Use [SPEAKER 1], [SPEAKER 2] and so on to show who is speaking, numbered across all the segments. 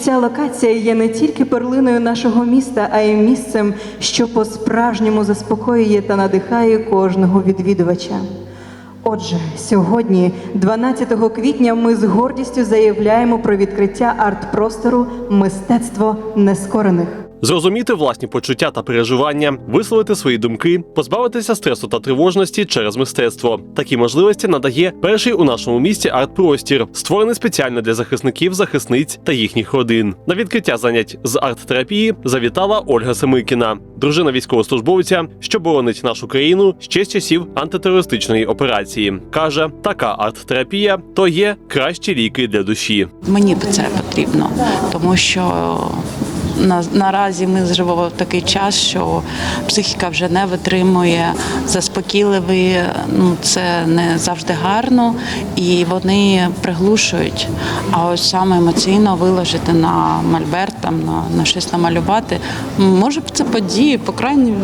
[SPEAKER 1] Ця локація є не тільки перлиною нашого міста, а й місцем, що по-справжньому заспокоює та надихає кожного відвідувача. Отже, сьогодні, 12 квітня, ми з гордістю заявляємо про відкриття арт-простору Мистецтво нескорених.
[SPEAKER 2] Зрозуміти власні почуття та переживання, висловити свої думки, позбавитися стресу та тривожності через мистецтво. Такі можливості надає перший у нашому місті арт-простір, створений спеціально для захисників, захисниць та їхніх родин. На відкриття занять з арт-терапії завітала Ольга Семикіна, дружина військовослужбовця, що боронить нашу країну ще з часів антитерористичної операції. каже, така арт-терапія то є кращі ліки для душі.
[SPEAKER 3] Мені це потрібно, тому що на, наразі ми живемо в такий час, що психіка вже не витримує заспокійливий, ну це не завжди гарно, і вони приглушують. А ось саме емоційно виложити на мольберт, там на, на щось намалювати. Може б це події, по крайній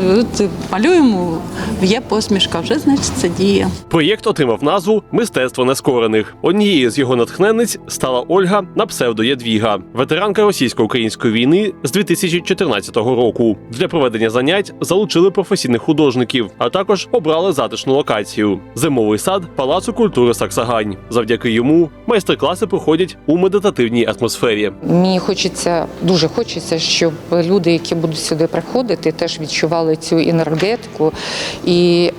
[SPEAKER 3] малюємо, є посмішка, вже значить це діє.
[SPEAKER 2] Проєкт отримав назву Мистецтво нескорених. Однією з його натхненниць стала Ольга на псевдо Ядвіга, ветеранка російсько-української війни з 2014 року. Для проведення занять залучили професійних художників, а також обрали затишну локацію зимовий сад Палацу культури Саксагань. Завдяки йому майстер-класи проходять у медитативній атмосфері.
[SPEAKER 4] Мені хочеться, дуже хочеться, щоб люди, які будуть сюди приходити, теж відчували цю енергетику і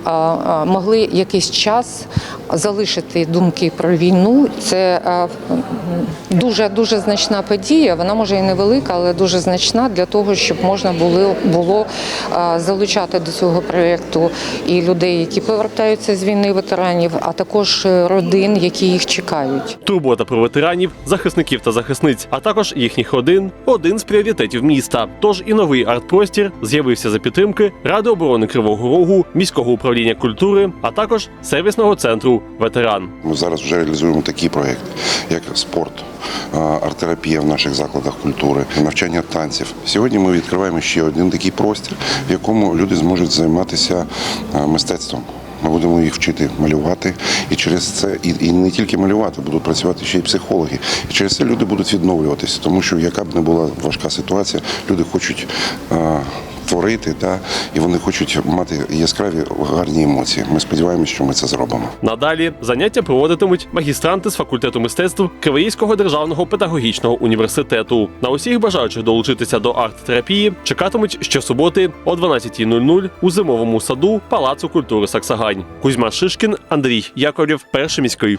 [SPEAKER 4] могли якийсь час залишити думки про війну. Це дуже дуже значна подія. Вона може і невелика, але дуже значна для того, щоб можна було було залучати до цього проєкту і людей, які повертаються з війни ветеранів, а також е, родин, які їх чекають.
[SPEAKER 2] Турбота про ветеранів, захисників та захисниць, а також їхніх родин один з пріоритетів міста. Тож і новий арт-простір з'явився за підтримки Ради оборони Кривого Рогу, міського управління культури, а також сервісного центру ветеран.
[SPEAKER 5] Ми зараз вже реалізуємо такі проекти, як спорт, арт-терапія в наших закладах культури, навчання танців. Сьогодні ми відкриваємо ще один такий простір, в якому люди зможуть займатися мистецтвом. Ми будемо їх вчити малювати, і через це і, і не тільки малювати, будуть працювати ще й психологи. І через це люди будуть відновлюватися, тому що яка б не була важка ситуація, люди хочуть. А, Творити, та і вони хочуть мати яскраві гарні емоції. Ми сподіваємося, що ми це зробимо.
[SPEAKER 2] Надалі заняття проводитимуть магістранти з факультету мистецтв Кривоїзького державного педагогічного університету. На усіх бажаючих долучитися до арт-терапії чекатимуть щосуботи о 12.00 у зимовому саду Палацу культури Саксагань. Кузьма Шишкін, Андрій Яковлєв, перший міський.